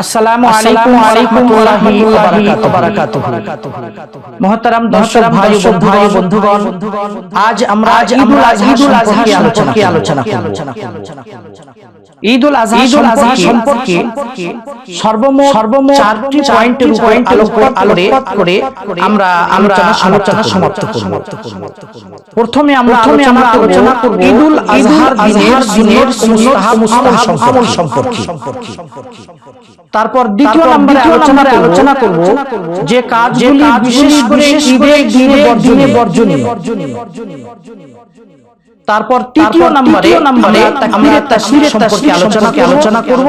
আসসালামু আলাইকুম ওয়া রাহমাতুল্লাহি ওয়া বারাকাতুহু। মহতারাম দর্শক ভাই ও ভাই বন্ধুগণ আজ আমরা আজ ঈদুল আজহা সম্পর্কে আলোচনা করব। ঈদুল আজহা সম্পর্কে সর্বমোট সর্বমোট চারটি পয়েন্টের উপর আলোকপাত করে আমরা আমরা আলোচনা সমাপ্ত করব। প্রথমে আমরা প্রথমে আমরা আলোচনা করব ঈদুল আজহার দিনের দিনের মুস্তাহাব আমল সম্পর্কে। তারপর দ্বিতীয় নম্বরে আলোচনা আলোচনা করব যে কাজগুলি বিশেষ করে ঈদের দিনে দিনে বর্জনীয়। তারপর তৃতীয় নম্বরে নম্বরে আমরা তাসবিরের সম্পর্কে আলোচনা আলোচনা করব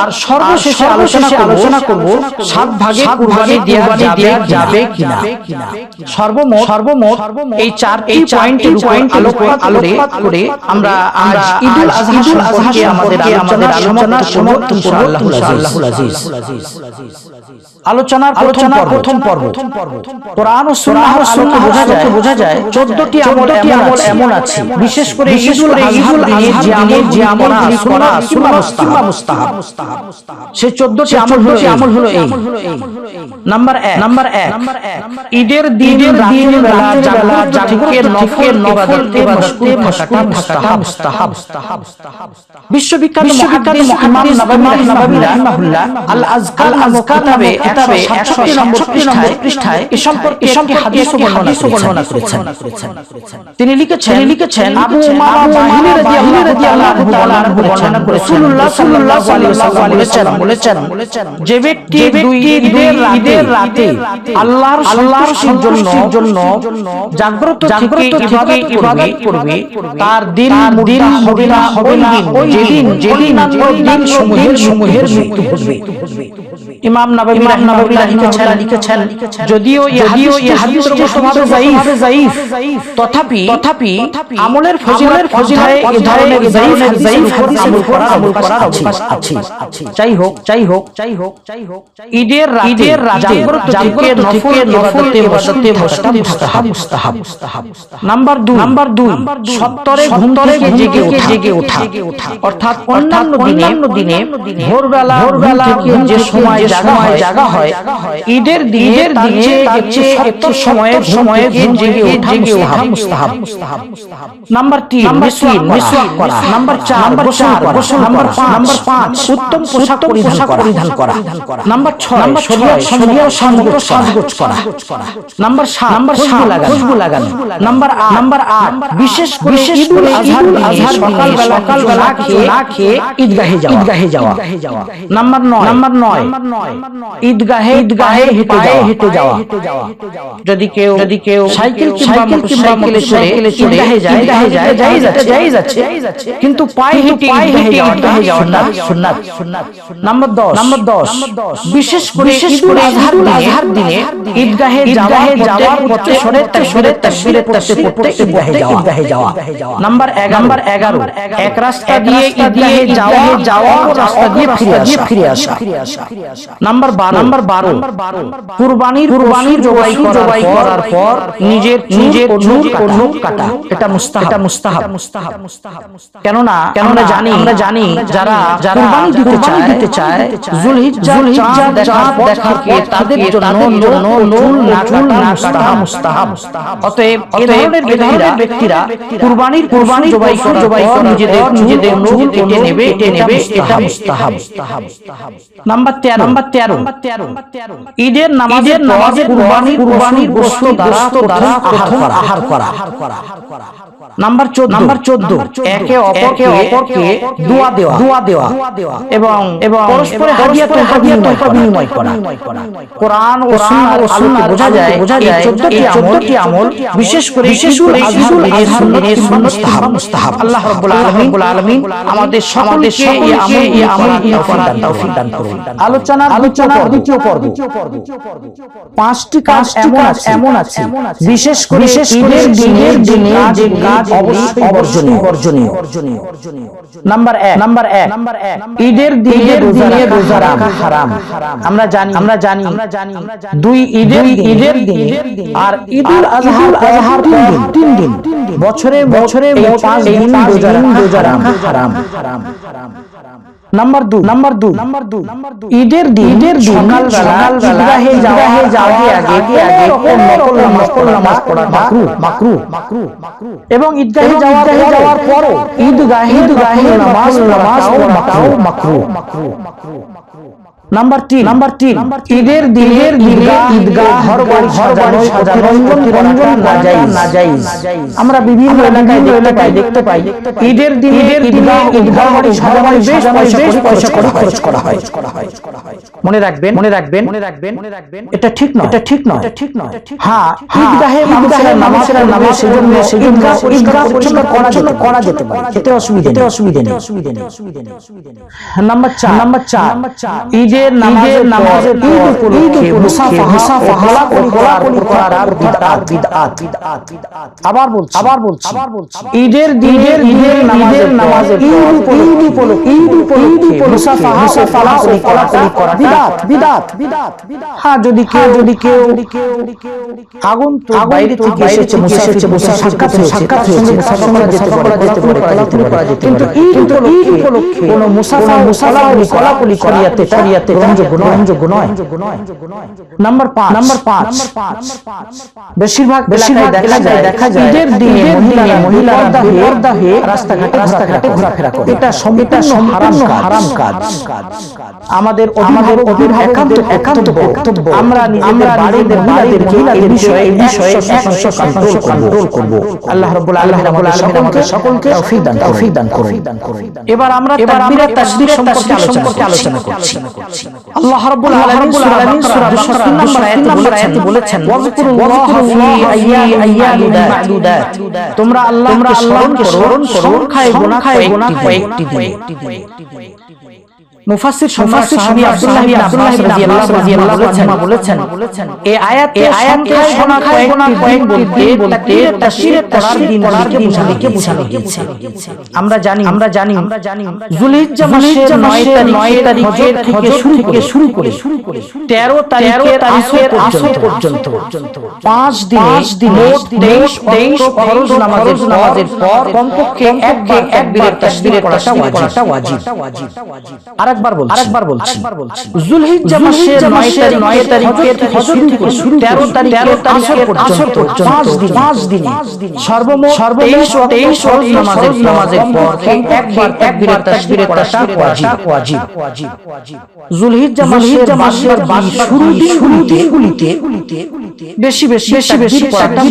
আর সর্বশেষে আলোচনা আলোচনা করব সাত ভাগে কুরবানি দেওয়া যাবে যাবে কিনা। সর্বমোট সর্বমোট এই চার এই পয়েন্টের পয়েন্ট আলোকপাত আলোকপাত করে আমরা আমরা ঈদুল আজহা সম্পর্কে আমাদের আমাদের আলোচনা সমাপ্ত করব ইনশাআল্লাহুল আজিজ। আলোচনার আলোচনার প্রথম পর্ব কোরআন ও সুন্নাহ আলোকে বোঝা যায় বোঝা যায় 14টি আমল এমন এমন আছে বিশেষ করে ঈদুল ঈদুল যে আমল যে আমল করা সুন্নাহ মুস্তাহাব সে 14টি আমল হলো আমল হলো এই নাম্বার 1 নাম্বার 1 ঈদের দিনের দিন বেলা জাগ্রত থেকে নফল নফল ইবাদতে মশগুল থাকাটা মুস্তাহাব বিশ্ববিখ্যাত বিশ্ববিখ্যাত মুহাম্মদ নবী নবী রাহিমাহুল্লাহ আল আজকার আজকার নামে কিতাবে 61 নম্বর পৃষ্ঠায় এ সম্পর্কে একটি হাদিস বর্ণনা করেছেন। তিনি লিখেছেন লিখেছেন আবু উমামা বাহিনী রাদিয়াল্লাহু তাআলা বর্ণনা করেছেন। রাসূলুল্লাহ সাল্লাল্লাহু আলাইহি ওয়াসাল্লাম বলেছেন যে ব্যক্তি দুই ঈদের রাতে আল্লাহর আল্লাহর জন্য জন্য জাগ্রত থেকে ইবাদত ইবাদত করবে তার দিন দিন হবে না হবে না। যেদিন যেদিন দিন সমূহের সমূহের মৃত্যু ঘটবে। ইমাম নববী ইমাম নববী লিখেছেন। লিখেছেন। যদিও যদিও এই হাদিসটি যায়িফ যায়িফ তথাপি তথাপি আমলের ফজিলতের ফজিলায় এই ধরনের যায়িফ যায়িফ হাদিস আমল করার আমল করার অবকাশ আছে। যাই হোক যাই হোক যাই হোক যাই হোক ঈদের রাতে ঈদের জাগ্রত থেকে নফল ইবাদতে ইবাদতে মুস্তাহাব মুস্তাহাব মুস্তাহাব। নাম্বার 2 নাম্বার 2 সত্তরে ঘুম থেকে জেগে ওঠা। জেগে ওঠা। অর্থাৎ অন্যান্য দিনে ভোরবেলা ভোরবেলা যে সময় জাগা হয় জাগা হয় ঈদের দিনের দিনে একটি সময়ে সময়ে ঘুম জেগে ওঠা মুস্তাহাব নাম্বার 3 মিসওয়াক মিসওয়াক করা নাম্বার 4 গোসল করা। নাম্বার 5 নাম্বার 5 উত্তম পোশাক পরিধান করা। নাম্বার 6 শরীয়ত সম্মত সাজগোজ করা। নাম্বার 7 নাম্বার 7 খুশবু লাগানো নাম্বার 8 নাম্বার 8 বিশেষ করে ঈদুল আজহার আজহার সকাল বেলা খেয়ে না খেয়ে ঈদগাহে যাওয়া। ঈদগাহে যাওয়া। নাম্বার 9 নাম্বার 9 ঈদগাহে ঈদগাহে হেঁটে যাওয়া হেঁটে যাওয়া যদি কেউ যদি কেউ সাইকেল কিংবা মোটরসাইকেলে চড়ে ঈদগাহে যায় ঈদগাহে যায় যাই যাচ্ছে যাই যাচ্ছে কিন্তু পায়ে হেঁটে ঈদগাহে যাওয়াটা সুন্নাত সুন্নাত সুন্নাত নাম্বার 10 নাম্বার 10 বিশেষ করে বিশেষ করে আজহার দিনে ঈদগাহে যাওয়ার যাওয়ার পথে সরে তাকবীরে তাকবীরে পড়তে পড়তে ঈদগাহে যাওয়া ঈদগাহে যাওয়া নাম্বার 11 নাম্বার 11 এক রাস্তা দিয়ে ঈদগাহে যাওয়া যাওয়া রাস্তা দিয়ে ফিরে আসা ফিরে আসা নাম্বার 12 নাম্বার 12 কুরবানির কুরবানির জবাই জবাই করার পর নিজের নিজের ওজুর কাটা। এটা মুস্তাহাব। এটা মুস্তাহাব। মুস্তাহাব। কেন না আমরা জানি আমরা জানি যারা যারা কুরবানি দিতে চায় দিতে চায় যুলহিজ্জা যুলহিজ্জা দেখার পর তাদের জন্য চুল চুল মুস্তাহাব। মুস্তাহাব। অতএব এই ধরনের ব্যক্তিরা ব্যক্তিরা কুরবানির কুরবানির জবাই জবাই নিজেদের নিজেদের চুল কেটে নেবে কেটে নেবে এটা মুস্তাহাব। নাম্বার 13 নাম্বার 13 ঈদের নামাজের নামাজে কুরবানি কুরবানির গোশত দ্বারা দ্বারা প্রথম আহার করা। নাম্বার 14 নাম্বার 14 একে অপরকে অপরকে দোয়া দেওয়া। দোয়া দেওয়া। এবং এবং পরস্পরের হাদিয়াত হাদিয়াত বিনিময় করা। কোরআন ও সুন্নাহর আলোকে বোঝা যায় বোঝা যায়। 14টি আমল বিশেষ করে বিশেষ করে ঈদুল আযহার দিনের মুস্তাহাব। মুস্তাহাব। আল্লাহ রাব্বুল আলামিন আমাদের সকলকে এই আমল এই আমল তৌফিক দান করুন। আলোচনা আলোচনা পর্ব পাঁচটি কাজ এমন আছে। এমন আছে। বিশেষ করে বিশেষ করে দিনের দিনে যে কাজ অবশ্যই বর্জনীয় নাম্বার এক। নাম্বার এক। নাম্বার এক। ঈদের দিনে দিনে রোজা রাখা হারাম। আমরা জানি। আমরা জানি। আমরা জানি। দুই ঈদের ঈদের দিন। আর ঈদুল আজহার আজহার তিন দিন। বছরে বছরে পাঁচ দিন রোজা রাখা রাখা হারাম। হারাম। নাম্বার দু। নাম্বার দু। নাম্বার দুই ঈদের দিন ঈদের দিন সকালবেলা ঈদগাহে যাওয়া যাওয়া আগে আগে কোন নকল নামাজ পড়া নামাজ পড়া মাকরু মাকরু মাকরু। এবং ঈদগাহে যাওয়ার যাওয়ার পরও ঈদগাহে ঈদগাহে নামাজ নামাজ পড়াটাও মাকরু। মাকরু। নাম্বার তিন। নাম্বার তিন। ঈদের দিনের দিনে ঈদগাহ ঘর বাড়ি ঘর বাড়ি রঞ্জন রঞ্জন না যাই না যাই আমরা বিভিন্ন এলাকায় দেখতে পাই দেখতে পাই। ঈদের দিনে ঈদগাহ ঈদগাহ বাড়ি বেশ পয়সা খরচ করা হয়। মনে রাখবেন মনে রাখবেন মনে রাখবেন মনে রাখবেন এটা ঠিক নয় এটা ঠিক নয় এটা ঠিক নয় হ্যাঁ ঈদগাহে ঈদগাহে নামাজের নামে সেজন্য সেজন্য ঈদগাহ পরিষ্কার করার জন্য করা যেতে পারে এতে অসুবিধা এতে অসুবিধা নেই অসুবিধা নেই অসুবিধা নেই নাম্বার চার নাম্বার চার নাম্বার চার ঈদের নামাজের নামাজের ঈদ উপলক্ষে মুসাফা মুসাফা করার আর বিদআত বিদআত বিদআত আবার বলছি আবার বলছি আবার বলছি ঈদের দিনের ঈদের নামাজের নামাজের ঈদ উপলক্ষে ঈদ মুসাফা মুসাফা কোলাকুলি করা বিদআত বিদআত বিদআত হ্যাঁ যদি কেউ যদি কেউ আগুন তো বাইরে থেকে এসেছে মুসাফির সাক্ষাৎ সাক্ষাৎ হয়েছে মুসাফা করা যেতে পারে যেতে পারে কোলাকুলি করা যেতে কিন্তু ঈদ উপলক্ষে কোন মুসাফা কোলাকুলি করিয়াতে করিয়াতে গ্রহণযোগ্য নয়। গ্রহণযোগ্য নয়। নাম্বার পাঁচ। নাম্বার পাঁচ। বেশিরভাগ বেশিরভাগ দেখা যায় দেখা যায় ঈদের দিনে পর্দা হয়ে রাস্তাঘাটে রাস্তাঘাটে ঘোরাফেরা করে। এটা সম্পূর্ণ হারাম হারাম কাজ। আমাদের আমাদের অধীর একান্ত একান্ত বক্তব্য আমরা নিজেদের মহিলাদের মহিলাদের বিষয়ে এই বিষয়ে একশো কন্ট্রোল করব। আল্লাহ রাব্বুল আলামিন আমাদের সকলকে সকলকে তৌফিক দান তৌফিক দান করুন। এবার আমরা এবার আমরা তাসবির সম্পর্কে আলোচনা করছি। আল্লাহ রাব্বুল আলামিন সূরা বাকারা 203 নম্বর আয়াতে বলেছেন ওয়াজকুরুল্লাহ ফি আইয়ামিন মা'দুদাত। তোমরা আল্লাহকে স্মরণ করো। সংখ্যায় গোনা কয়েকটি দিন মুফাসসির মুফাসসির সাহাবী আব্দুল্লাহ ইবনে আব্বাস রাদিয়াল্লাহু আনহু বলেছেন এই আয়াত এই আয়াতে শোনা কয়েকটি দিন বলতে বলতে তাশরীফ করার দিন দিকে বোঝানো কে বোঝানো গিয়েছে আমরা জানি আমরা জানি আমরা জানি যুলহিজ্জা মাসের 9 তারিখে থেকে শুরু করে শুরু করে 13 তারিখের আসর পর্যন্ত। পাঁচ দিন মোট 23 ফরজ নামাজের নামাজের পর কমপক্ষে একবার একবারের তাশরীফ করাটা ওয়াজিব। আরেকবার বলছি। আরেকবার বলছি। যুলহিজ্জা মাসের 9 তারিখের ফজর থেকে শুরু 13 তারিখ 13 তারিখের পর্যন্ত 5 দিন 5 দিন সর্বমোট 23 ফরজ নামাজের নামাজের পর একবার একবার তাশবীরে করাটা ওয়াজিব। ওয়াজিব যুলহিজ্জা মাসের মাসের শুরু দিনগুলিতে বেশি বেশি বেশি বেশি পড়াটা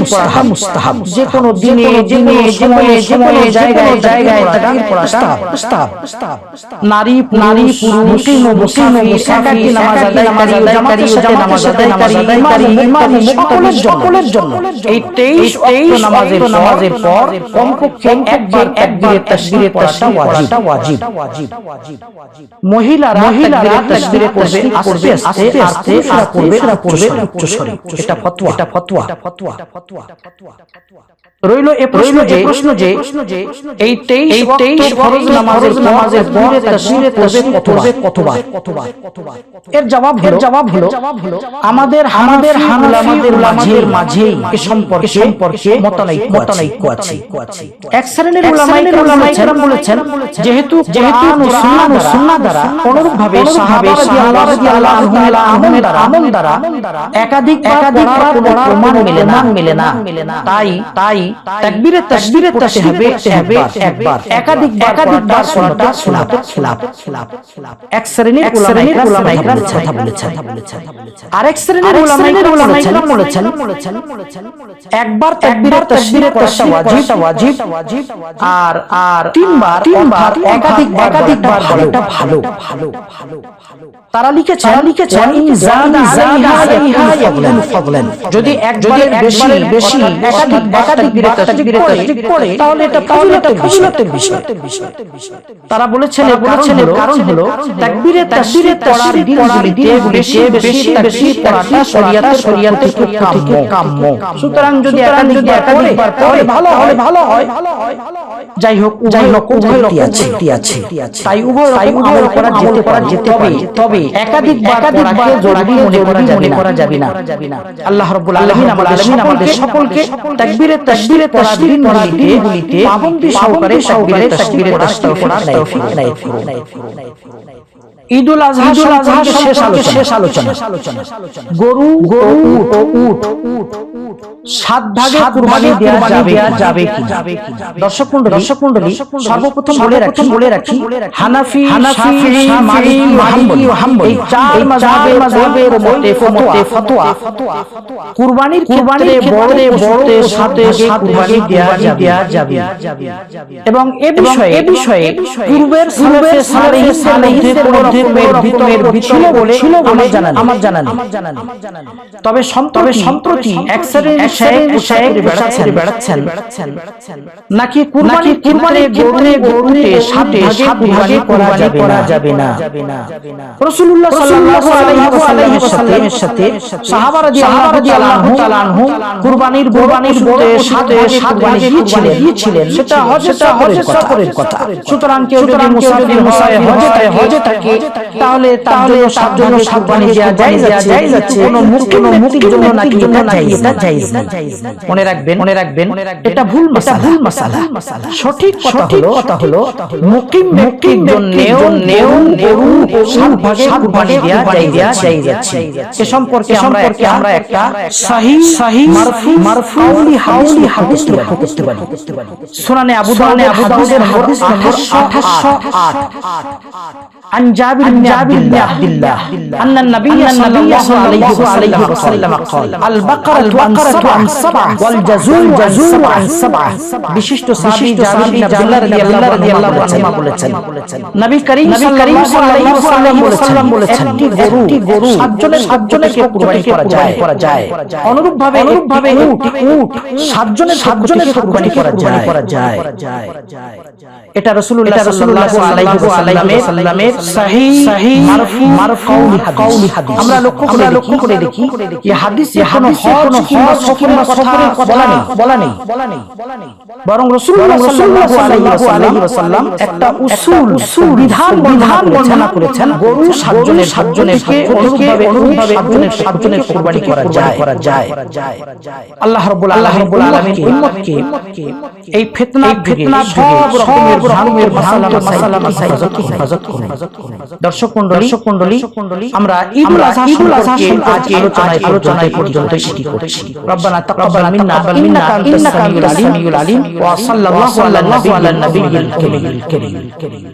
মুস্তাহাব। যে কোনো দিনে দিনে সময়ে যে কোনো জায়গায় জায়গায় তাকবীর পড়াটা মুস্তাহাব। নারী নারী পুরুষ একাকী নামাজ আদায়কারী জামাতের সাথে নামাজ আদায়কারী ইমাম সকলের সকলের জন্য এই 23 23 নামাজের নামাজের পর কমপক্ষে একবার একবারে তাশবীরে পড়াটা ওয়াজিব ওয়াজিব মহিলারা মহিলারা তাশবীরে পড়বে আস্তে আস্তে আস্তে আর পড়বে আর পড়বে উচ্চ স্বরে এটা ফতোয়া এটা ফতোয়া রইল এ প্রশ্ন যে প্রশ্ন যে এই 23 23 ফরজ নামাজের নামাজের পর পড়বে কতবার? কতবার? কতবার? এর জবাব হলো জবাব হলো আমাদের আমাদের হানাফি উলামাদের মাঝেই এ সম্পর্কে সম্পর্কে মতানৈক্য মতানৈক্য আছে এক শ্রেণির উলামায়ে কেরাম বলেছেন যেহেতু যেহেতু কোরআন ও সুন্নাহ দ্বারা অনুরূপ সাহাবা রাদিয়াল্লাহু তাআলা আমল দ্বারা আমল দ্বারা একাধিক একাধিক কোনো প্রমাণ মিলে না মিলে না তাই তাই তাকবীরে হবে হবে একবার একাধিক একাধিকবার শোনাটা শোনাতে খিলাফ এক শ্রেণির উলামায়ে কেরাম কথা বলেছেন আরেক শ্রেণির উলামায়ে কেরাম বলেছেন একবার তাকবীরে তাশবীরে পড়াটা ওয়াজিব ওয়াজিব আর আর তিনবার তিনবার একাধিক একাধিকবার বলাটা ভালো ভালো ভালো তারা লিখেছেন লিখেছেন ইনজান আলাইহা ইয়াকুলু ফাদলান ফজলেন যদি বেশি বেশি একাধিক একাধিক তাকবীরে তাশরিক পড়ে তাহলে এটা ফজিলতের বিষয় তারা বলেছেন বলেছেন কারণ হলো তাকবীরে তাকবীরে পড়ার দিনগুলিতে বেশি বেশি বেশি পড়াটা শরীয়তে শরীয়তে কাম্য সুতরাং যদি একাধিক একাধিকবার পড়ে ভালো হয় ভালো হয় যাই হোক যাই হোক উভয় রকম আছে তাই উভয় রকম আমল করা যেতে পারা যেতে হবে তবে একাধিক একাধিকবার জোড়াটি মনে করা যাবে না। করা যাবে না। আল্লাহ রাব্বুল আলামিন আমাদের আমাদের সকলকে তাকবীরে তাশবীরে তাশবীর দিনগুলিতে পাবন্দি সহকারে তাকবীরে তাশবীরে তাশবীর তৌফিক নাইত করুন ঈদুল আজহা শেষ আলোচনা। শেষ আলোচনা। গরু গরু ও উট। সাত ভাগে কুরবানি দেওয়া যাবে যাবে কি দর্শক মণ্ডলী দর্শক মণ্ডলী সর্বপ্রথম বলে রাখি বলে রাখি হানাফি হানাফি মালিকি মালিকি হাম্বলি। এই চার মাযহাবের মাযহাবের মধ্যে ফতোয়া ফতোয়া কুরবানির কুরবানির বড় বড় সাথে কুরবানি দেওয়া যাবে। এবং এ বিষয়ে এ বিষয়ে পূর্বের পূর্বের সালেহি সালেহিদের মধ্যে ভিতরের ছিল বলে ছিল বলে আমার জানা তবে তবে সম্প্রতি এক শ্রেণির বেড়াচ্ছেন বেড়াচ্ছেন নাকি কুরবানি কুরবানি গরুরে গরুতে সাথে সাত ভাগে করা যাবে না রাসূলুল্লাহ সাল্লাল্লাহু আলাইহি ওয়াসাল্লামের সাথে সাহাবা রাদিয়াল্লাহু তাআলা আনহু কুরবানির কুরবানির গরুতে সাথে সাত ভাগে কুরবানি দিয়েছিলেন সেটা হজ সেটা হজ সফরের কথা সুতরাং কেউ যদি মুসাফির হয় হজে হজে থাকে তাহলে তাহলে তার জন্য জায়েজ আছে কোনো মুক্তি মুক্তির জন্য নাকি এটা জায়েজ না জায়েজ না মনে রাখবেন মনে রাখবেন এটা ভুল ভুল মাসালা সঠিক কথা হলো কথা হলো মুকিম জন্যেও নেও গরু সাত ভাগে দেয়া এ সম্পর্কে আমরা একটা আমরা একটা সহিহ সহিহ মারফু মারফুলি হাউলি হাদিস করতে পারি সুনানে আবু দাউদ আবু দাউদের হাদিস নম্বর 2808 عن جابر بن عبد الله أن النبي صلى الله عليه وسلم قال البقرة عن سبع والجزور عن سبع বিশিষ্ট সাহাবী জাবির বিন আব্দুল্লাহ রাদিয়াল্লাহু আনহু বলেছেন নবী করিম সাল্লাল্লাহু আলাইহি ওয়াসাল্লাম বলেছেন একটি গরু সাতজনের সাতজনকে কুরবানি করা যায় করা যায় অনুরূপ ভাবে অনুরূপ ভাবে উট উট সাতজনের সাতজনের কুরবানি করা যায় করা যায় এটা রাসূলুল্লাহ সাল্লাল্লাহু আলাইহি ওয়াসাল্লামের সহিহ সহিহ মারফু মারফু কাউলি হাদিস। আমরা লক্ষ্য করে লক্ষ্য করে দেখি এই হাদিসে কোনো হজ সফরের কথা বলা নেই বলা নেই বলা নেই বরং রাসূলুল্লাহ সাল্লাল্লাহু আলাইহি ওয়াসাল্লাম একটা উসুল উসুল বিধান বিধান বর্ণনা করেছেন গরু সাতজনের সাতজনকে অনুরূপভাবে অনুরূপভাবে সাতজনের সাতজনের কুরবানি করা যায়। করা যায় আল্লাহ রাব্বুল আল্লাহ রাব্বুল আলামিন উম্মতকে এই ফিতনা ফিতনা সব রকমের ধর্মের মাসালা মাসালা হেফাজত করুন। দর্শক মন্ডলী দর্শক মণ্ডলী আমরা ঈদুল আজহা সম্পর্কে আলোচনায় আলোচনায় পর্যন্ত এটি করছি রব্বানা তাকাব্বাল মিন্না ইন্নাকা আনতাস আলিম ওয়া সাল্লাল্লাহু আলা নবিয়্যিল কারীম।